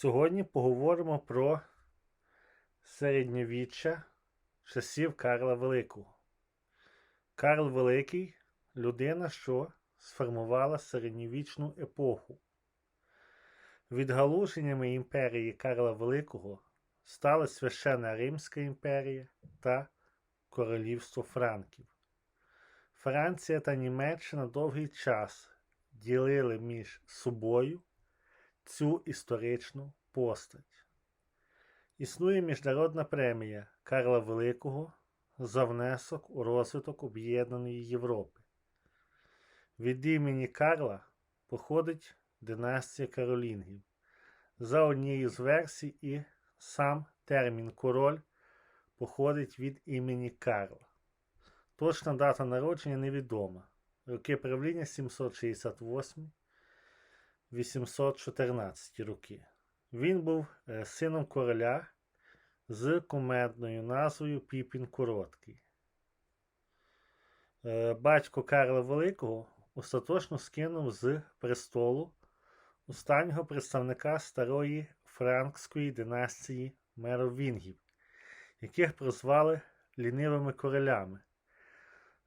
Сьогодні поговоримо про середньовіччя часів Карла Великого. Карл Великий людина, що сформувала середньовічну епоху. Відгалуженнями імперії Карла Великого стали Священна Римська імперія та Королівство Франків. Франція та Німеччина довгий час ділили між собою цю історичну постать. Існує міжнародна премія Карла Великого за внесок у розвиток Об'єднаної Європи. Від імені Карла походить династія Каролінгів. За однією з версій, і сам термін король походить від імені Карла. Точна дата народження невідома. Роки правління 768 814 роки. Він був е, сином короля з кумедною назвою Піпін Короткий. Е, Батько Карла Великого остаточно скинув з престолу останнього представника старої франкської династії Меровінгів, яких прозвали лінивими королями,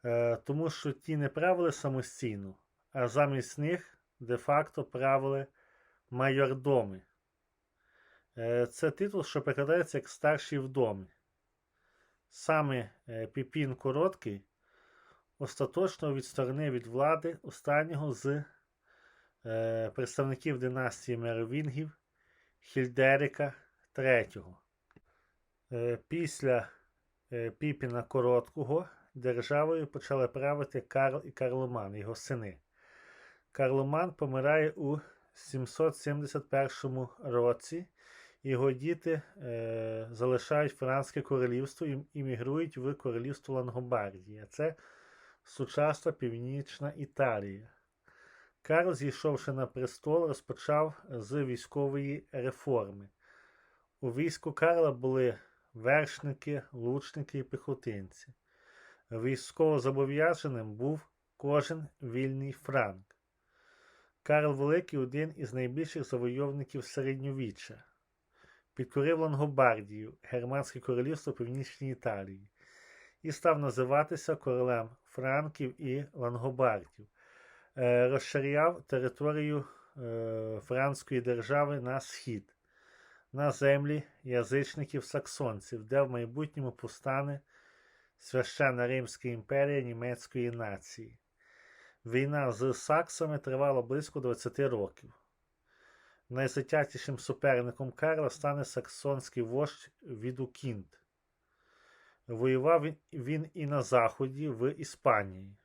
Е, тому що ті не правили самостійно, а замість них де-факто правили майордоми. Е, Це титул, що перекладається як старший в домі. Саме е, Піпін Короткий остаточно відсторонив від влади останнього з е, представників династії Меровінгів Хільдерика III. Після Піпіна Короткого державою почали правити Карл і Карломан, його сини. Карломан помирає у 771 році, його діти е, залишають Франське королівство і іммігрують в королівство Лангобардії. А це сучасна північна Італія. Карл, зійшовши на престол, розпочав з військової реформи. У війську Карла були вершники, лучники і піхотинці. Військовозобов'язаним був кожен вільний франк. Карл Великий один із найбільших завойовників середньовіччя. Підкорив Лангобардію, Германське королівство Північній Італії, і став називатися королем Франків і Лангобардів. Е, Розширяв територію е, Франської держави на схід, на землі язичників саксонців, де в майбутньому повстане Священна Римська імперія німецької нації. Війна з саксами тривала близько 20 років. Найзатятішим суперником Карла стане саксонський вождь Відукінт. Воював він- і на Заході в Іспанії.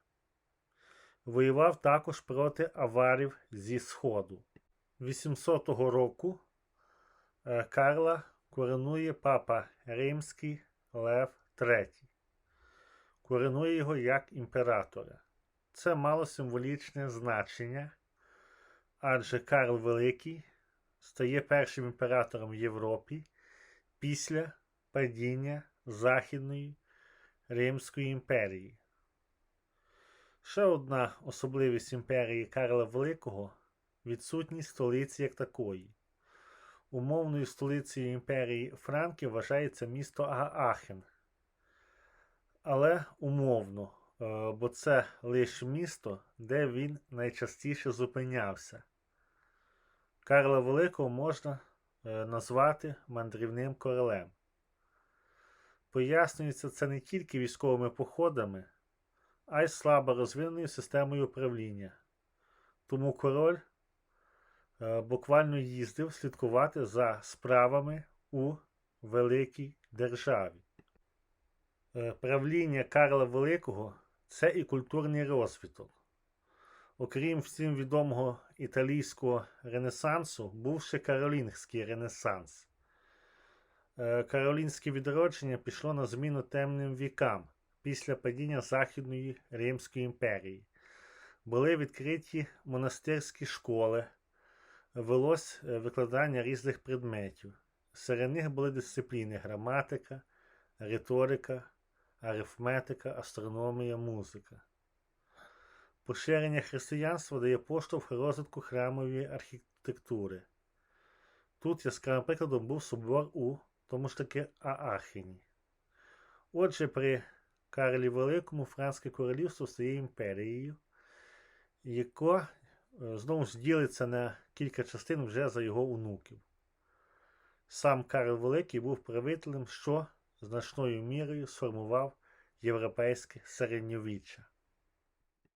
Воював також проти аварів зі Сходу. 800 року е, Карла коронує папа Римський Лев III. Коронує його як імператора. Це мало символічне значення, адже Карл Великий стає першим імператором в Європі після падіння Західної Римської імперії. Ще одна особливість імперії Карла Великого відсутність столиці як такої. Умовною столицею імперії Франків вважається місто Аахен. Але умовно, бо це лише місто, де він найчастіше зупинявся. Карла Великого можна е, назвати мандрівним королем. Пояснюється це не тільки військовими походами, а й слабо розвиненою системою управління. Тому король е, буквально їздив слідкувати за справами у великій державі. Е, Правління Карла Великого це і культурний розвиток. Окрім всім відомого італійського ренесансу, був ще Каролінгський ренесанс. Е, Каролінське відродження пішло на зміну темним вікам після падіння Західної Римської імперії. Були відкриті монастирські школи, велось е, викладання різних предметів. Серед них були дисципліни граматика, риторика, арифметика, астрономія, музика. Поширення християнства дає поштовх розвитку храмової архітектури. Тут яскравим прикладом був собор у тому ж таки Аахені. Отже, при Карлі Великому Франське королівство стає імперією, яка е, знову ж ділиться на кілька частин вже за його онуків. Сам Карл Великий був правителем, що значною мірою сформував європейське середньовіччя.